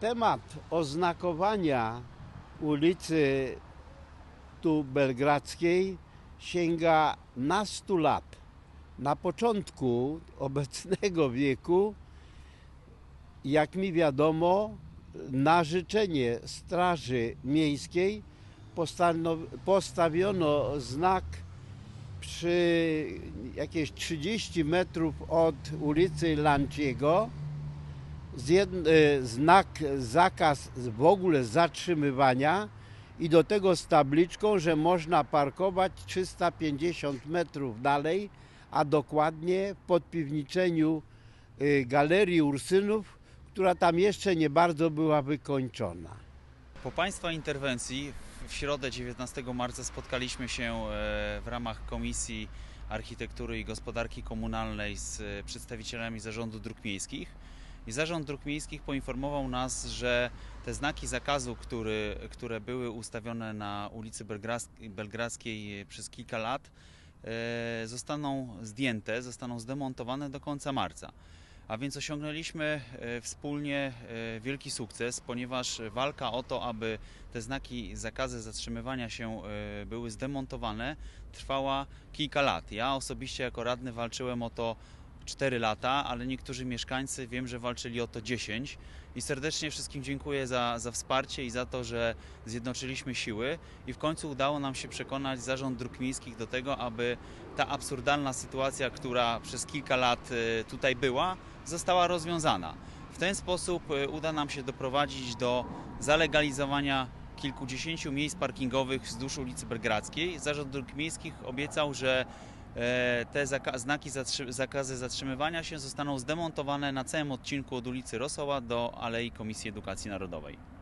Temat oznakowania ulicy tu Belgradzkiej sięga nastu lat. Na początku obecnego wieku, jak mi wiadomo, na życzenie Straży Miejskiej postawiono znak przy jakieś 30 metrów od ulicy Lanciego znak zakaz w ogóle zatrzymywania i do tego z tabliczką, że można parkować 350 metrów dalej, a dokładnie w podpiwniczeniu y, Galerii Ursynów, która tam jeszcze nie bardzo była wykończona. Po Państwa interwencji w środę 19 marca spotkaliśmy się e, w ramach Komisji Architektury i Gospodarki Komunalnej z e, przedstawicielami Zarządu Dróg Miejskich. I Zarząd Dróg Miejskich poinformował nas, że te znaki zakazu, który, które były ustawione na ulicy Belgradzkiej przez kilka lat, e, zostaną zdjęte, zostaną zdemontowane do końca marca. A więc osiągnęliśmy e, wspólnie e, wielki sukces, ponieważ walka o to, aby te znaki zakazy zatrzymywania się były zdemontowane, trwała kilka lat. Ja osobiście jako radny walczyłem o to 4 lata, ale niektórzy mieszkańcy wiem, że walczyli o to 10 i serdecznie wszystkim dziękuję za, za wsparcie i za to, że zjednoczyliśmy siły i w końcu udało nam się przekonać Zarząd Dróg Miejskich do tego, aby ta absurdalna sytuacja, która przez kilka lat e, tutaj była, została rozwiązana. W ten sposób e, uda nam się doprowadzić do zalegalizowania kilkudziesięciu miejsc parkingowych wzdłuż ulicy Belgradzkiej. Zarząd Dróg Miejskich obiecał, że te zaka- znaki zakazy zatrzymywania się zostaną zdemontowane na całym odcinku od ulicy Rosoła do Alei Komisji Edukacji Narodowej.